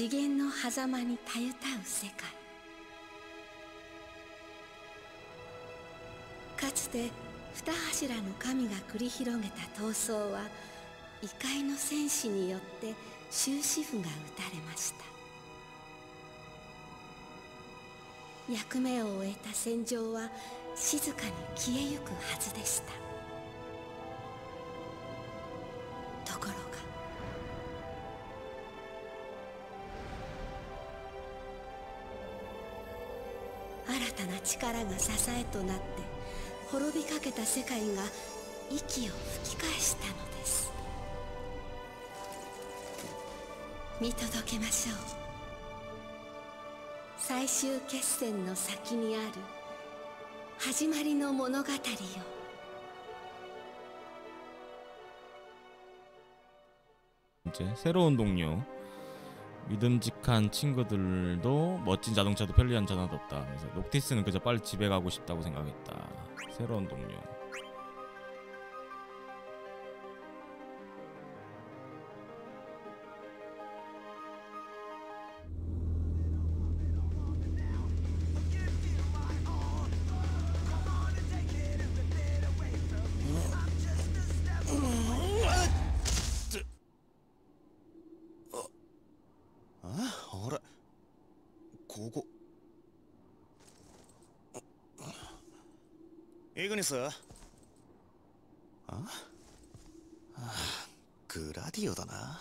次元の狭間にたゆたう世界。かつて二柱の神が繰り広げた闘争は異界の戦士によって終止符が打たれました。役目を終えた戦場は静かに消えゆくはずでした。たな力が支えとなって滅びかけた世界が息を吹き返したのです見届けましょう最終決戦の先にある始まりの物語よ 이제 새로운 동료 믿음직한 친구들도 멋진 자동차도 편리한 전화도 없다. 그래서 녹티스는 그저 빨리 집에 가고 싶다고 생각했다. 새로운 동료 イグニス？あ？あグラディオだな。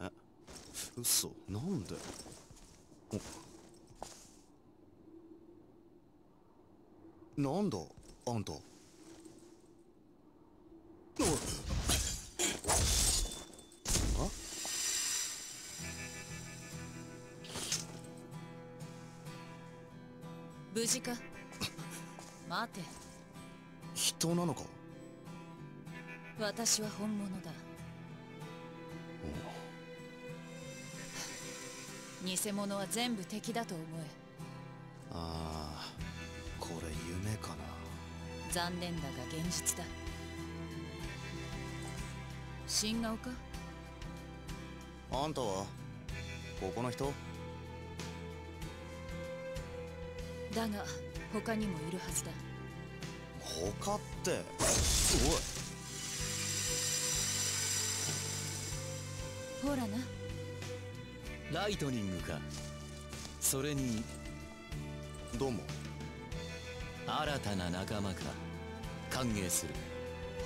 あ嘘。なんで？なんだ？あんた。お無事か？待て。人なのか？私は本物だ。偽物は全部敵だと思え。ああこれ夢かな。残念だが現実だ。新顔か？あんたは？ここの人？だが他にもいるはずだ。他って。ほらな。ライトニングか。それに。おいどうも。新たな仲間か。歓迎する。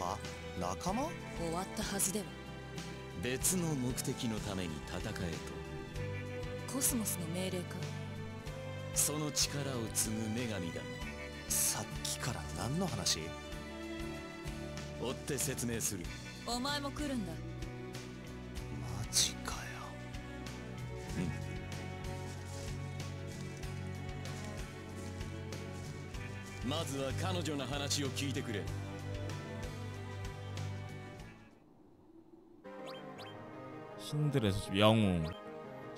は？仲間？終わったはずでは。別の目的のために戦えコスモスの命令か。とその力を継ぐ女神ださっきから何の話追って説明するお前も来るんだマジかよまずは彼女の話を聞いてくれ 신들의 소집 영웅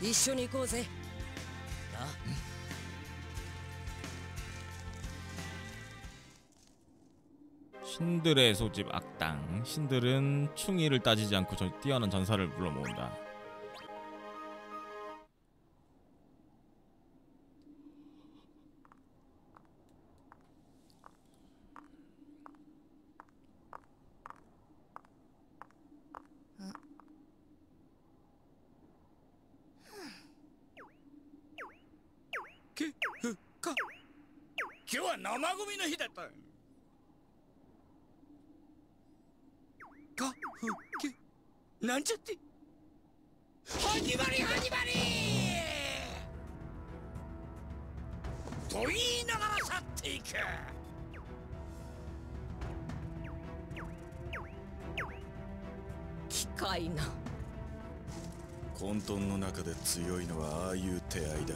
一緒に行こうぜ 신들의 소집 악당 신들은 충의를 따지지 않고 저 뛰어난 전사를 불러 모은다 今日は生ゴミの日だったかふけ。なんちゃって。始まり始まり。と言いながら去っていく。機械な。混沌の中で強いのはああいう手合いだ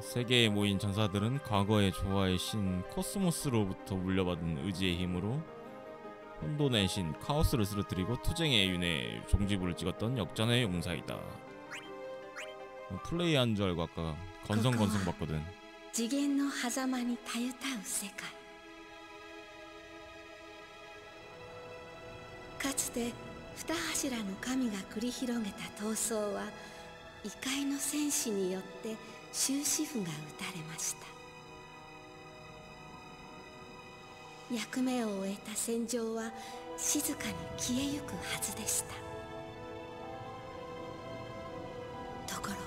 세계에 모인 전사들은 과거의 조화의 신 코스모스로부터 물려받은 의지의 힘으로 혼돈의 신 카오스를 쓰러뜨리고 투쟁의 윤회 종지부를 찍었던 역전의 용사이다. 뭐 플레이한 줄 알고 아까 건성건성 봤거든. 次元の狭間にたゆたう世界かつて二柱の神が繰り広げた闘争は異界の戦士によって 終止符が打たれました。役目を終えた戦場は静かに消えゆくはずでした。ところが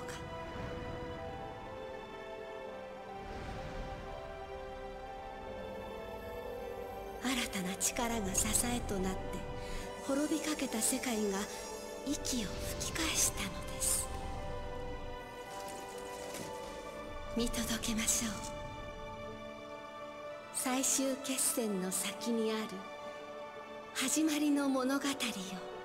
新たな力が支えとなって滅びかけた世界が息を吹き返したのです。見届けましょう。最終決戦の先にある始まりの物語を